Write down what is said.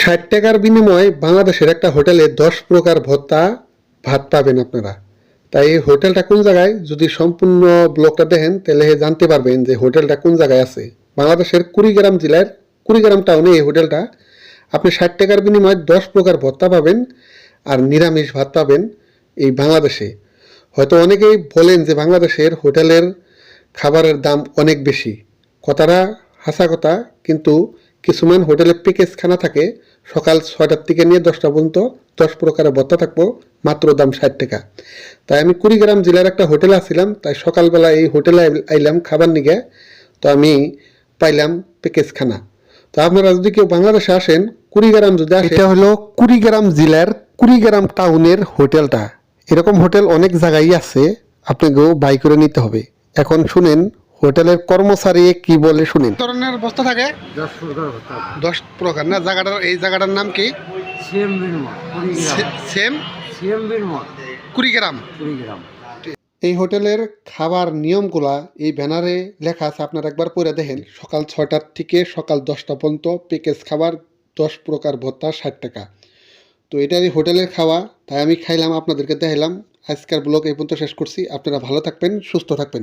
ষাট টাকার বিনিময়ে বাংলাদেশের একটা হোটেলে দশ প্রকার ভত্তা, ভাত পাবেন আপনারা। তাই এই হোটেলটা কোন জায়গায়? যদি সম্পূর্ণ ব্লগটা দেখেন, তাহলে জানতে পারবেন যে হোটেলটা কোন জায়গায় আছে। বাংলাদেশের কুড়িগ্রাম জেলার, কুড়িগ্রাম টাউনে এই হোটেলটা। আপনি ষাট টাকার বিনিময়ে দশ প্রকার ভত্তা পাবেন আর নিরামিষ ভাত পাবেন এই বাংলাদেশে। হয়তো অনেকেই বলেন যে বাংলাদেশের হোটেলের খাবারের দাম অনেক বেশি। কথাটা হাসা কথা, কিন্তু কিছুমান হোটেলে প্যাকেজ খানা থাকে, সকাল ছয়টার থেকে নিয়ে দশটা পর্যন্ত দশ প্রকারের ভত্তা থাকব, মাত্র দাম ষাট টাকা। তাই আমি কুড়িগ্রাম জেলার একটা হোটেলে আসছিলাম, তাই সকালবেলা এই হোটেলে আইলাম খাবার নিগে, তো আমি পাইলাম প্যাকেজ খানা। তো আপনারা যদি কেউ বাংলাদেশে আসেন, কুড়িগ্রাম যদি আসেন হলো কুড়িগ্রাম জেলার কুড়িগ্রাম টাউনের হোটেলটা। এরকম হোটেল অনেক জায়গায় আছে, আপনাকেও বাই করে নিতে হবে। এখন শুনেন হোটেলের কর্মচারী কি বলে শুনেন? ধরনের বস্তা থাকে। দশ প্রকার না? জায়গাটার এই জায়গাটার নাম কি? কুড়িগ্রাম। সেম? কুড়িগ্রাম। কুড়িগ্রাম। এই হোটেলের খাবার নিয়মগুলা এই ব্যানারে লেখা আছে আপনারা একবার পড়ে দেখেন। সকাল ছয়টার থেকে সকাল দশটা পর্যন্ত প্যাকেজ খাবার দশ প্রকার ভত্তা ষাট টাকা। তো এটারই হোটেলের খাওয়া তাই আমি খাইলাম আপনাদেরকে দেখাইলাম। আজকের ব্লগ এই পর্যন্ত শেষ করছি। আপনারা ভালো থাকবেন সুস্থ থাকবেন।